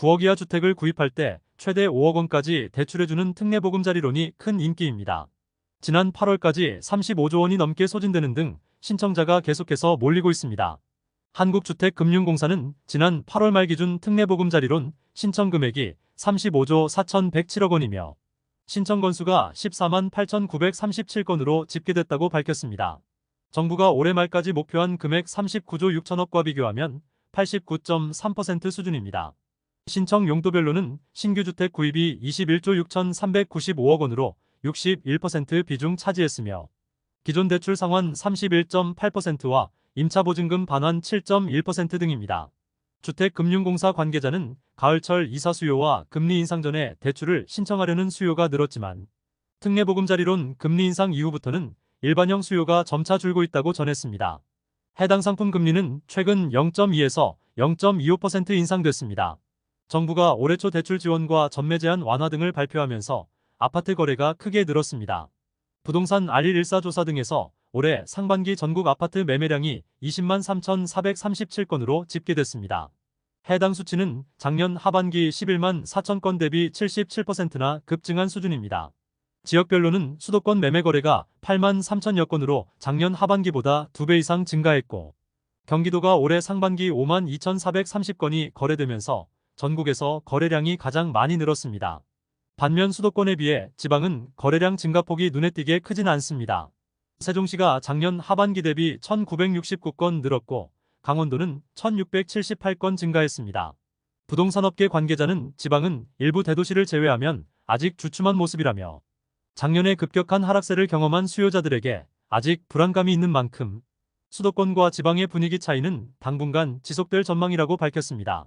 9억 이하 주택을 구입할 때 최대 5억 원까지 대출해주는 특례보금자리론이 큰 인기입니다. 지난 8월까지 35조 원이 넘게 소진되는 등 신청자가 계속해서 몰리고 있습니다. 한국주택금융공사는 지난 8월 말 기준 특례보금자리론 신청 금액이 35조 4,107억 원이며 신청 건수가 14만 8,937건으로 집계됐다고 밝혔습니다. 정부가 올해 말까지 목표한 금액 39조 6천억과 비교하면 89.3% 수준입니다. 신청 용도별로는 신규 주택 구입이 21조 6,395억 원으로 61% 비중 차지했으며 기존 대출 상환 31.8%와 임차 보증금 반환 7.1% 등입니다. 주택금융공사 관계자는 가을철 이사 수요와 금리 인상 전에 대출을 신청하려는 수요가 늘었지만 특례보금자리론 금리 인상 이후부터는 일반형 수요가 점차 줄고 있다고 전했습니다. 해당 상품 금리는 최근 0.2에서 0.25% 인상됐습니다. 정부가 올해 초 대출 지원과 전매 제한 완화 등을 발표하면서 아파트 거래가 크게 늘었습니다. 부동산 알릴14 조사 등에서 올해 상반기 전국 아파트 매매량이 20만 3,437건으로 집계됐습니다. 해당 수치는 작년 하반기 11만 4천 건 대비 77%나 급증한 수준입니다. 지역별로는 수도권 매매 거래가 8만 3천여 건으로 작년 하반기보다 2배 이상 증가했고 경기도가 올해 상반기 5만 2,430건이 거래되면서 전국에서 거래량이 가장 많이 늘었습니다. 반면 수도권에 비해 지방은 거래량 증가폭이 눈에 띄게 크진 않습니다. 세종시가 작년 하반기 대비 1969건 늘었고 강원도는 1678건 증가했습니다. 부동산업계 관계자는 지방은 일부 대도시를 제외하면 아직 주춤한 모습이라며 작년에 급격한 하락세를 경험한 수요자들에게 아직 불안감이 있는 만큼 수도권과 지방의 분위기 차이는 당분간 지속될 전망이라고 밝혔습니다.